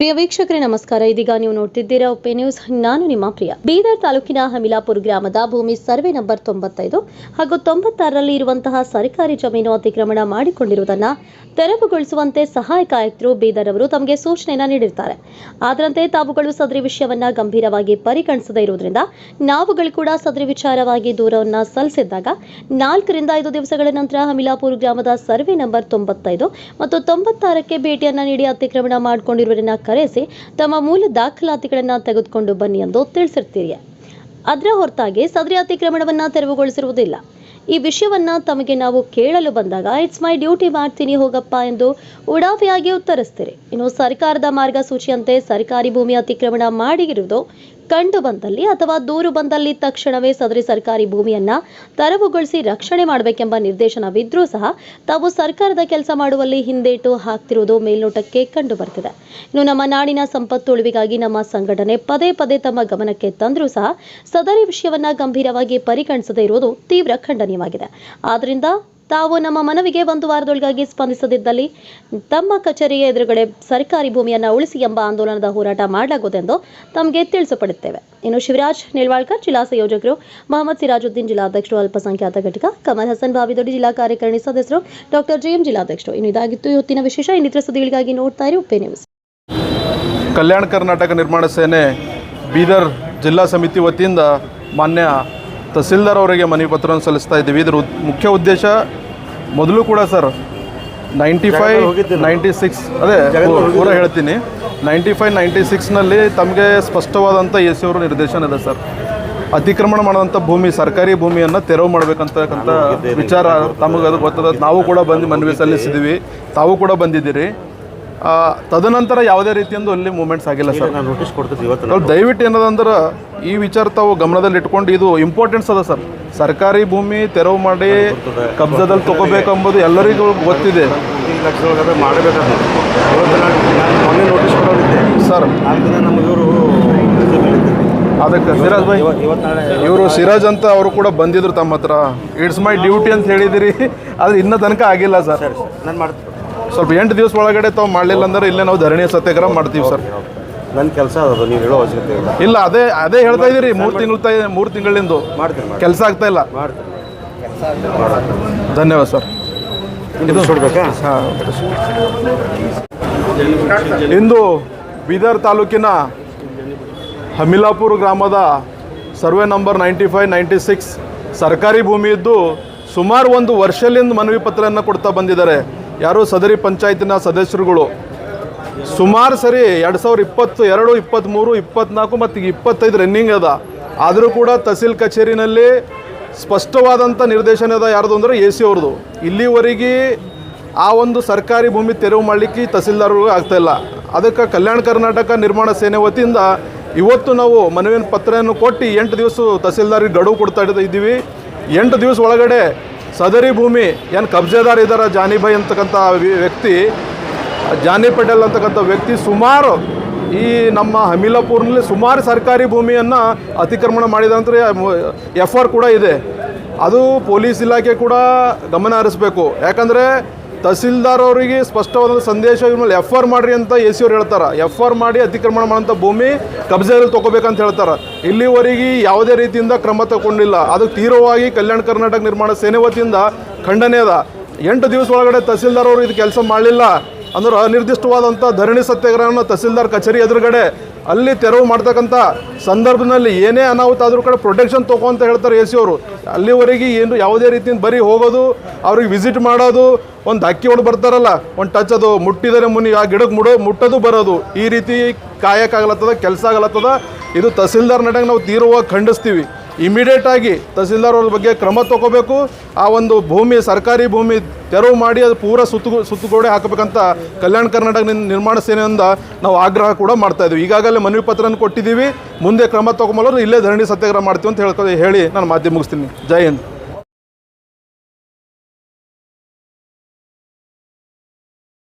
ಪ್ರಿಯ ವೀಕ್ಷಕರೇ, ನಮಸ್ಕಾರ. ಇದೀಗ ನೀವು ನೋಡ್ತಿದ್ದೀರಾ ಉಪೆ ನ್ಯೂಸ್. ನಾನು ನಿಮ್ಮ ಪ್ರಿಯ. ಬೀದರ್ ತಾಲೂಕಿನ ಹಮಿಲಾಪುರ ಗ್ರಾಮದ ಭೂಮಿ ಸರ್ವೆ ನಂಬರ್ ತೊಂಬತ್ತೈದು ಹಾಗೂ ತೊಂಬತ್ತಾರರಲ್ಲಿ ಇರುವಂತಹ ಸರ್ಕಾರಿ ಜಮೀನು ಅತಿಕ್ರಮಣ ಮಾಡಿಕೊಂಡಿರುವುದನ್ನ ತೆರವುಗೊಳಿಸುವಂತೆ ಸಹಾಯಕ ಆಯುಕ್ತರು ಬೀದರ್ ಅವರು ತಮಗೆ ಸೂಚನೆಯನ್ನ ನೀಡಿರ್ತಾರೆ. ಅದರಂತೆ ತಾವುಗಳು ಸದರಿ ವಿಷಯವನ್ನ ಗಂಭೀರವಾಗಿ ಪರಿಗಣಿಸದೇ ಇರುವುದರಿಂದ ನಾವುಗಳು ಕೂಡ ಸದರಿ ವಿಚಾರವಾಗಿ ದೂರವನ್ನ ಸಲ್ಲಿಸಿದ್ದಾಗ ನಾಲ್ಕರಿಂದ ಐದು ದಿವಸಗಳ ನಂತರ ಹಮಿಲಾಪುರ ಗ್ರಾಮದ ಸರ್ವೆ ನಂಬರ್ ತೊಂಬತ್ತೈದು ಮತ್ತು ತೊಂಬತ್ತಾರಕ್ಕೆ ಭೇಟಿಯನ್ನ ನೀಡಿ ಅತಿಕ್ರಮಣ ಮಾಡಿಕೊಂಡಿರುವವರನ್ನ ಕರೆಸಿ ತಮ್ಮ ಮೂಲ ದಾಖಲಾತಿಗಳನ್ನ ತೆಗೆದುಕೊಂಡು ಬನ್ನಿ ಎಂದು ತಿಳಿಸಿರ್ತೀರಿ. ಅದರ ಹೊರತಾಗಿ ಸದರಿ ಅತಿಕ್ರಮಣವನ್ನ ತೆರವುಗೊಳಿಸಿರುವುದಿಲ್ಲ. ಈ ವಿಷಯವನ್ನ ತಮಗೆ ನಾವು ಕೇಳಲು ಬಂದಾಗ ಇಟ್ಸ್ ಮೈ ಡ್ಯೂಟಿ ಮಾಡ್ತೀನಿ ಹೋಗಪ್ಪ ಎಂದು ಉಡಾಫೆಯಾಗಿ ಉತ್ತರಿಸ್ತೀರಿ. ಇನ್ನು ಸರ್ಕಾರದ ಮಾರ್ಗಸೂಚಿಯಂತೆ ಸರ್ಕಾರಿ ಭೂಮಿ ಅತಿಕ್ರಮಣ ಮಾಡಿರುವುದು ಕಂಡು ಬಂದಲ್ಲಿ ಅಥವಾ ದೂರು ಬಂದಲ್ಲಿ ತಕ್ಷಣವೇ ಸದರಿ ಸರ್ಕಾರಿ ಭೂಮಿಯನ್ನ ತೆರವುಗೊಳಿಸಿ ರಕ್ಷಣೆ ಮಾಡಬೇಕೆಂಬ ನಿರ್ದೇಶನವಿದ್ರೂ ಸಹ ತಾವು ಸರ್ಕಾರದ ಕೆಲಸ ಮಾಡುವಲ್ಲಿ ಹಿಂದೇಟು ಹಾಕ್ತಿರುವುದು ಮೇಲ್ನೋಟಕ್ಕೆ ಕಂಡು ಬರ್ತಿದೆ ಇನ್ನು ನಮ್ಮ ನಾಡಿನ ಸಂಪತ್ತು ಉಳಿವಿಗಾಗಿ ನಮ್ಮ ಸಂಘಟನೆ ಪದೇ ಪದೇ ತಮ್ಮ ಗಮನಕ್ಕೆ ತಂದರೂ ಸಹ ಸದರಿ ವಿಷಯವನ್ನ ಗಂಭೀರವಾಗಿ ಪರಿಗಣಿಸದೇ ಇರುವುದು ತೀವ್ರ ಖಂಡನೀಯವಾಗಿದೆ. ಆದ್ರಿಂದ ತಾವು ನಮ್ಮ ಮನವಿಗೆ ಒಂದು ವಾರದೊಳಗಾಗಿ ಸ್ಪಂದಿಸದಿದ್ದಲ್ಲಿ ತಮ್ಮ ಕಚೇರಿಯ ಎದುರುಗಡೆ ಸರ್ಕಾರಿ ಭೂಮಿಯನ್ನ ಉಳಿಸಿ ಎಂಬ ಆಂದೋಲನದ ಹೋರಾಟ ಮಾಡಲಾಗುವುದೆಂದು ತಮಗೆ ತಿಳಿಸಪಡುತ್ತೇವೆ ಇನ್ನು ಶಿವರಾಜ್ ನಿಲ್ವಾಳ್ಕರ್, ಜಿಲ್ಲಾ ಸಂಯೋಜಕರು ಮೊಹಮ್ಮದ್ ಸಿರಾಜುದ್ದೀನ್ ಜಿಲ್ಲಾಧ್ಯಕ್ಷರು ಅಲ್ಪಸಂಖ್ಯಾತ ಘಟಕ, ಕಮಲ್ ಹಸನ್, ಬಾವಿದೊಡ್ಡಿ ಜಿಲ್ಲಾ ಕಾರ್ಯಕಾರಿಣಿ ಸದಸ್ಯರು ಡಾಕ್ಟರ್ ಜಿಎಂ ಜಿಲ್ಲಾಧ್ಯಕ್ಷರು ಇನ್ನು ಇದಾಗಿತ್ತು ಇವತ್ತಿನ ವಿಶೇಷ. ಇನ್ನಿತರ ಸುದ್ದಿಗಳಿಗಾಗಿ ನೋಡ್ತಾ ಇರಿ ಉಪ್ಪೆ ನ್ಯೂಸ್. ಕಲ್ಯಾಣ ಕರ್ನಾಟಕ ನಿರ್ಮಾಣ ಸೇನೆ ಬೀದರ್ ಜಿಲ್ಲಾ ಸಮಿತಿ ವತಿಯಿಂದ ಮಾನ್ಯ ತಹಸೀಲ್ದಾರ್ ಅವರಿಗೆ ಮನವಿ ಪತ್ರವನ್ನು ಸಲ್ಲಿಸ್ತಾ ಇದ್ದೀವಿ. ಇದರ ಮುಖ್ಯ ಉದ್ದೇಶ ಮೊದಲು ಕೂಡ sir ninety five ninety six ಅದೇ ಕೂಡ ಪೂರ ಹೇಳ್ತೀನಿ. ನೈಂಟಿ ಫೈವ್ ನೈಂಟಿ ಸಿಕ್ಸ್ನಲ್ಲಿ ತಮಗೆ ಸ್ಪಷ್ಟವಾದಂಥ ಎ ಸಿ ಅವರ ನಿರ್ದೇಶನ ಇದೆ ಸರ್. ಅತಿಕ್ರಮಣ ಮಾಡುವಂಥ ಭೂಮಿ ಸರ್ಕಾರಿ ಭೂಮಿಯನ್ನು ತೆರವು ಮಾಡಬೇಕಂತಕ್ಕಂಥ ವಿಚಾರ ತಮಗೆ ಅದು ಗೊತ್ತದ. ನಾವು ಕೂಡ ಬಂದು ಮನವಿ ಸಲ್ಲಿಸಿದ್ದೀವಿ. ತಾವು ಕೂಡ ಬಂದಿದ್ದೀರಿ. ತದನಂತರ ಯಾವುದೇ ರೀತಿಯೊಂದು ಅಲ್ಲಿ ಮೂಮೆಂಟ್ಸ್ ಆಗಿಲ್ಲ ಸರ್. ನಾನು ನೋಟಿಸ್ ಕೊಡ್ತಿದ್ದೆ ಇವತ್ತು ನಾವು ದಯವಿಟ್ಟು ಏನದಂದ್ರೆ ಈ ವಿಚಾರ ತಾವು ಗಮನದಲ್ಲಿ ಇಟ್ಕೊಂಡು ಇದು ಇಂಪಾರ್ಟೆನ್ಸ್ ಅದ ಸರ್. ಸರ್ಕಾರಿ ಭೂಮಿ ತೆರವು ಮಾಡಿ ಕಬ್ಜಾದಲ್ಲಿ ತಗೋಬೇಕಂಬುದು ಎಲ್ಲರಿಗೂ ಗೊತ್ತಿದೆ. ಈ ಲಕ್ಷ ಒಳಗಡೆ ಮಾಡಬೇಕಾದ್ರೆ ಇವತ್ತು ನಾನು ನಾನು ಮೊನ್ನೆ ನೋಟಿಸ್ ಕೊಡೋದಿದ್ದೆ. ಸರ್. ದಿನ ಇವರು ಅದಕ್ಕೆ ಸಿರಾಜ್ ಭಾಯ್ ಇವರು ಸಿರಾಜ್ ಅಂತ ಅವರು ಕೂಡ ಬಂದಿದ್ರು ತಮ್ಮ ಹತ್ರ. ಇಟ್ಸ್ ಮೈ ಡ್ಯೂಟಿ ಅಂತ ಹೇಳಿದಿರಿ. ಆದ್ರೆ ಇನ್ನೂ ತನಕ ಆಗಿಲ್ಲ ಸರ್ ಸರ್. ನಾನು ಮಾಡ್ತೀನಿ. ಸ್ವಲ್ಪ ಎಂಟು ದಿವಸ ಒಳಗಡೆ ತಾವು ಮಾಡಲಿಲ್ಲ ಅಂದ್ರೆ ಇಲ್ಲೇ ನಾವು ಧರಣಿ ಸತ್ಯಾಗ್ರಹ ಮಾಡ್ತೀವಿ ಸರ್. ನನ್ನ ಕೆಲಸ ಅದು ನೀವು ಹೇಳೋ ಅವಶ್ಯಕತೆ ಇಲ್ಲ. ಇಲ್ಲ ಅದೇ ಅದೇ ಹೇಳ್ತಾ ಇದ್ದೀರಿ ಮೂರು ತಿಂಗಳು ಮೂರು ತಿಂಗಳಿಂದ. ಮಾಡ್ತೀನಿ ಮಾಡಿ ಕೆಲಸ ಆಗ್ತಾ ಇಲ್ಲ. ಮಾಡ್ತೀನಿ. ಧನ್ಯವಾದ ಸರ್. ಇದು ಇಂದು ಬೀದರ್ ತಾಲೂಕಿನ ಹಮಿಲಾಪುರ ಗ್ರಾಮದ survey number ninety five ninety six ಸರ್ಕಾರಿ ಭೂಮಿ ಇದ್ದು ಸುಮಾರು ಒಂದು ವರ್ಷದಿಂದ ಮನವಿ ಪತ್ರವನ್ನು ಕೊಡ್ತಾ ಬಂದಿದ್ದಾರೆ. ಯಾರು ಸದರಿ ಪಂಚಾಯತಿನ ಸದಸ್ಯರುಗಳು? ಸುಮಾರು ಸರಿ ಎರಡು ಸಾವಿರದ ಇಪ್ಪತ್ತು, ಎರಡು ಇಪ್ಪತ್ತ್ಮೂರು ಇಪ್ಪತ್ತ್ನಾಲ್ಕು ಮತ್ತು ಈಗ ಇಪ್ಪತ್ತೈದು ರನ್ನಿಂಗ್ ಅದ. ಆದರೂ ಕೂಡ ತಹಸೀಲ್ ಕಚೇರಿನಲ್ಲಿ ಸ್ಪಷ್ಟವಾದಂಥ ನಿರ್ದೇಶನ ಅದ ಯಾರ್ದು ಅಂದರೆ ಎ ಸಿ ಅವ್ರದ್ದು ಇಲ್ಲಿವರೆಗೆ ಆ ಒಂದು ಸರ್ಕಾರಿ ಭೂಮಿ ತೆರವು ಮಾಡಲಿಕ್ಕೆ ತಹಸೀಲ್ದಾರರು ಆಗ್ತಾಯಿಲ್ಲ ಅದಕ್ಕೆ ಕಲ್ಯಾಣ ಕರ್ನಾಟಕ ನಿರ್ಮಾಣ ಸೇನೆ ವತಿಯಿಂದ ಇವತ್ತು ನಾವು ಮನವಿನ ಪತ್ರವನ್ನು ಕೊಟ್ಟು ಎಂಟು ದಿವಸ ತಹಸೀಲ್ದಾರಿಗೆ ಗಡುವು ಕೊಡ್ತಾ ಇದ್ದ- ಇದ್ದೀವಿ. ಎಂಟು ದಿವಸ ಒಳಗಡೆ ಸದರಿ ಭೂಮಿ, ಏನು ಕಬ್ಜೆದಾರ್ ಇದ್ದಾರ ಜಾನಿಬಾಯಿ ಅಂತಕ್ಕಂಥ ವ್ಯಕ್ತಿ, ಜಾನಿ ಪಟೇಲ್ ಅಂತಕ್ಕಂಥ ವ್ಯಕ್ತಿ ಸುಮಾರು ಈ ನಮ್ಮ ಹಮಿಲಾಪುರ್ನಲ್ಲಿ ಸುಮಾರು ಸರ್ಕಾರಿ ಭೂಮಿಯನ್ನು ಅತಿಕ್ರಮಣ ಮಾಡಿದ ನಂತರ ಎಫ್ ಆರ್ ಕೂಡ ಇದೆ. ಅದು ಪೊಲೀಸ್ ಇಲಾಖೆ ಕೂಡ ಗಮನ ಹರಿಸ್ಬೇಕು. ಯಾಕಂದರೆ ತಹಸೀಲ್ದಾರ್ ಅವರಿಗೆ ಸ್ಪಷ್ಟವಾದ ಸಂದೇಶ ಇವ್ರ ಮೇಲೆ ಎಫ್ ಆರ್ ಮಾಡ್ರಿ ಅಂತ ಎ ಸಿ ಅವ್ರು ಹೇಳ್ತಾರೆ. ಎಫ್ ಆರ್ ಮಾಡಿ ಅತಿಕ್ರಮಣ ಮಾಡೋಂಥ ಭೂಮಿ ಕಬ್ಜೆಯಲ್ಲಿ ತೊಗೋಬೇಕಂತ ಹೇಳ್ತಾರೆ. ಇಲ್ಲಿವರೆಗೆ ಯಾವುದೇ ರೀತಿಯಿಂದ ಕ್ರಮ ತಗೊಂಡಿಲ್ಲ. ಅದು ತೀವ್ರವಾಗಿ ಕಲ್ಯಾಣ ಕರ್ನಾಟಕ ನಿರ್ಮಾಣ ಸೇನೆ ವತಿಯಿಂದ ಖಂಡನೆ ಅದ. ಎಂಟು ದಿವಸ ಒಳಗಡೆ ತಹಸೀಲ್ದಾರ್ ಅವರು ಇದು ಕೆಲಸ ಮಾಡಲಿಲ್ಲ. ಅಂದ್ರೆ ಅನಿರ್ದಿಷ್ಟವಾದಂಥ ಧರಣಿ ಸತ್ಯಾಗ್ರಹನ ತಹಸೀಲ್ದಾರ್ ಕಚೇರಿ ಎದುರುಗಡೆ ಅಲ್ಲಿ ತೆರವು ಮಾಡ್ತಕ್ಕಂಥ ಸಂದರ್ಭದಲ್ಲಿ ಏನೇ ಅನಾಹುತ ಆದರೂ ಕೂಡ ಪ್ರೊಟೆಕ್ಷನ್ ತಗೋ ಅಂತ ಹೇಳ್ತಾರೆ ಎ ಸಿ ಅವರು. ಅಲ್ಲಿವರೆಗೆ ಏನು ಯಾವುದೇ ರೀತಿಯಿಂದ ಬರೀ ಹೋಗೋದು, ಅವ್ರಿಗೆ ವಿಸಿಟ್ ಮಾಡೋದು, ಒಂದು ಅಕ್ಕಿ ಒಳಗೆ ಬರ್ತಾರಲ್ಲ, ಒಂದು ಟಚ್ ಅದು ಮುಟ್ಟಿದರೆ ಮುನಿ, ಆ ಗಿಡಕ್ಕೆ ಮುಡೋ, ಮುಟ್ಟೋದು ಬರೋದು. ಈ ರೀತಿ ಕಾಯಕ್ಕಾಗಲತ್ತದ ಕೆಲಸ ಆಗಲತ್ತದ. ಇದು ತಹಸೀಲ್ದಾರ್ ನಡಂಗೆ ನಾವು ತೀವ್ರವಾಗಿ ಖಂಡಿಸ್ತೀವಿ. ಇಮಿಡಿಯೇಟ್ ಆಗಿ ತಹಸೀಲ್ದಾರ್ ಅವ್ರ ಬಗ್ಗೆ ಕ್ರಮ ತಗೋಬೇಕು. ಆ ಒಂದು ಭೂಮಿ, ಸರ್ಕಾರಿ ಭೂಮಿ ತೆರವು ಮಾಡಿ ಅದು ಪೂರ ಸುತ್ತು ಸುತ್ತುಗೋಡೆ ಹಾಕಬೇಕಂತ ಕಲ್ಯಾಣ ಕರ್ನಾಟಕ ನಿರ್- ನಿರ್ಮಾಣ ಸೇನೆಯಿಂದ ನಾವು ಆಗ್ರಹ ಕೂಡ ಮಾಡ್ತಾ ಇದ್ದೀವಿ ಈಗಾಗಲೇ ಮನವಿ ಪತ್ರನ ಕೊಟ್ಟಿದ್ದೀವಿ. ಮುಂದೆ ಕ್ರಮ ತಗೊಂಬಲ್ಲರು ಇಲ್ಲೇ ಧರಣಿ ಸತ್ಯಾಗ್ರಹ ಮಾಡ್ತೀವಿ ಅಂತ ಹೇಳ್ಕೊ, ಹೇಳಿ ನಾನು ಮಾಧ್ಯಮ ಮುಗಿಸ್ತೀನಿ. ಜೈ ಹಿಂದ್.